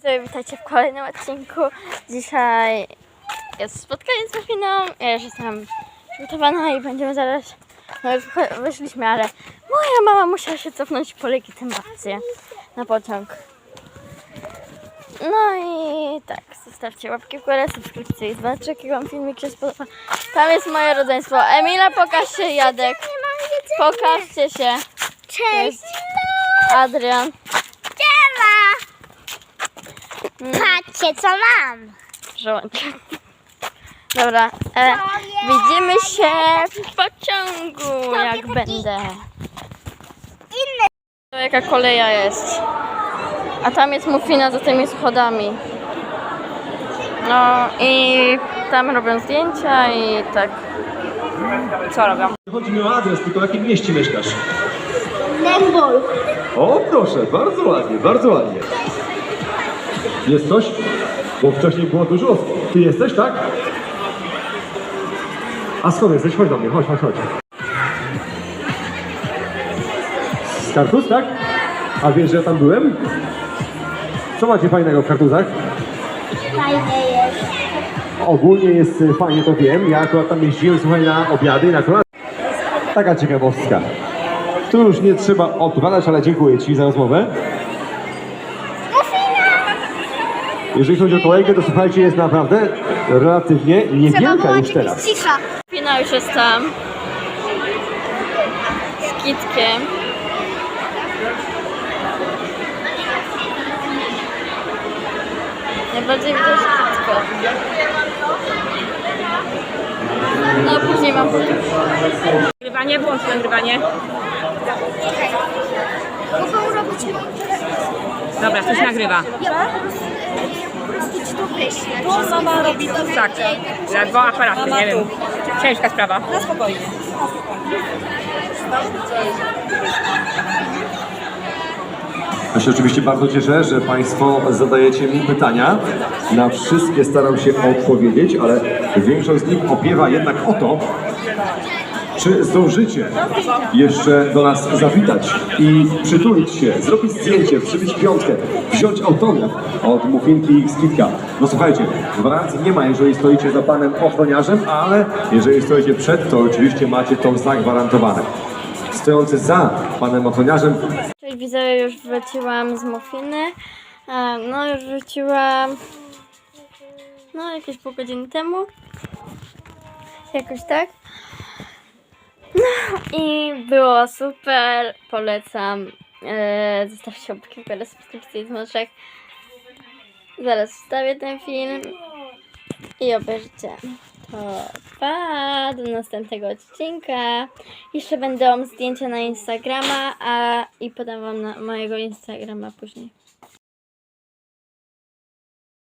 Witajcie w kolejnym odcinku. Dzisiaj jest spotkanie z Sofiną. Ja już jestem przygotowana i będziemy zaraz. No już wyszliśmy, ale moja mama musiała się cofnąć po legitymację na pociąg. No i tak, zostawcie łapki w górę, subskrypcję i zobaczcie, jaki wam filmik się spodoba. Tam jest moje rodzeństwo. Emila, pokaż się, Jadek. Pokażcie się. Cześć! Adrian. Patrzcie co mam! żołądek. Dobra, e, widzimy się w pociągu, jak będę. To jaka koleja jest. A tam jest mufina za tymi schodami. No i tam robią zdjęcia i tak. Co robią? Chodzi mi o adres, tylko w jakim mieście mieszkasz? Dębol! O, proszę, bardzo ładnie, bardzo ładnie. Jest coś? Bo wcześniej było dużo osób. Ty jesteś, tak? A skąd jesteś? Chodź do mnie, chodź, chodź, chodź. Z Kartus, tak? A wiesz, że ja tam byłem? Co macie fajnego w Kartuzach? Fajnie jest. Ogólnie jest y, fajnie, to wiem. Ja akurat tam jeździłem, słuchaj, na obiady i na kolację. Taka ciekawostka. Tu już nie trzeba odpowiadać, ale dziękuję Ci za rozmowę. Jeżeli chodzi o kolejkę, to słuchajcie, jest naprawdę relatywnie niewielka już teraz. cisza. Mufina już jest tam. Z kitkiem. Najbardziej widać kitko. No a później mam Nagrywanie, włącz nagrywanie. Mogą robić Dobra, coś nagrywa. Ja po prostu, prostu ci to wyślę. To mama robi to tak. Na dwa aparaty, nie wiem. Ciężka sprawa. Na spokojnie. Ja się oczywiście bardzo cieszę, że Państwo zadajecie mi pytania. Na wszystkie staram się odpowiedzieć, ale większość z nich opiewa jednak o to, czy zdążycie jeszcze do nas zawitać i przytulić się, zrobić zdjęcie, przybić piątkę, wziąć autograf od Mufinki z Kitka. No słuchajcie, gwarancji nie ma, jeżeli stoicie za panem ochroniarzem, ale jeżeli stoicie przed, to oczywiście macie to zagwarantowane. Stojący za panem ochroniarzem Cześć widzowie, już wróciłam z Mufiny. E, No już wróciłam no jakieś pół godziny temu. Jakoś tak. I było super, polecam. E, Zostawcie łapkę w górę, subskrypcję i dzwoneczek. Zaraz wstawię ten film i obejrzycie. To pa, do następnego odcinka. Jeszcze będą zdjęcia na Instagrama, a i podam wam na mojego Instagrama później.